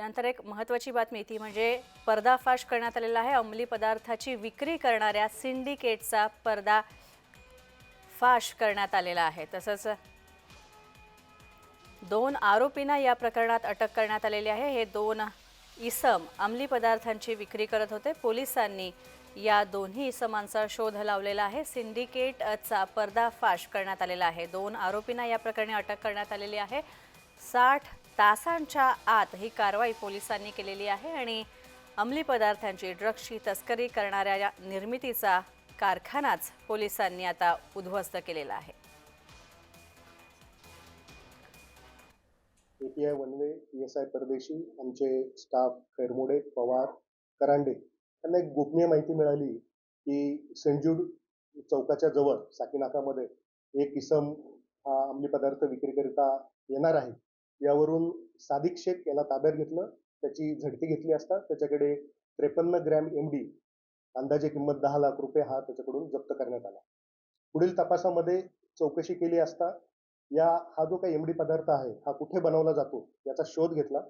त्यानंतर एक महत्त्वाची बातमी ती म्हणजे पर्दाफाश करण्यात आलेला आहे. अंमली पदार्थाची विक्री करणाऱ्या सिंडिकेटचा पर्दा फाश करण्यात आलेला आहे. तसंच दोन आरोपींना या प्रकरणात अटक करण्यात आलेली आहे. हे दोन इसम अंमली पदार्थांची विक्री करत होते. पोलिसांनी या दोन्ही इसमांचा शोध लावलेला आहे. सिंडिकेटचा पर्दाफाश करण्यात आलेला आहे. दोन आरोपींना या प्रकरणी अटक करण्यात आलेली आहे. साठ तासांच्या आत ही कारवाई पोलिसांनी केलेली आहे आणि अंमली पदार्थांची ड्रग्सची तस्करी करणाऱ्या या निर्मितीचा कारखानाच पोलिसांनी आता उद्ध्वस्त केलेला आहे. API Vanve P S I Pardeshi आमचे स्टाफ खैरमोडे पवार करांडे त्यांना एक गोपनीय माहिती मिळाली की संजूड चौकाच्या जवळ साकीनाकामध्ये एक इसम हा अंमली पदार्थ विक्रीकरिता येणार आहे. यावरून सादिक शेख याला ताब्यात घेतलं. त्याची झडती घेतली असता त्याच्याकडे त्रेपन्न ग्रॅम एम डी अंदाजे किंमत दहा लाख रुपये हा त्याच्याकडून जप्त करण्यात आला. पुढील तपासामध्ये चौकशी केली असता या हा जो काही एमडी पदार्थ आहे हा कुठे बनवला जातो याचा शोध घेतला.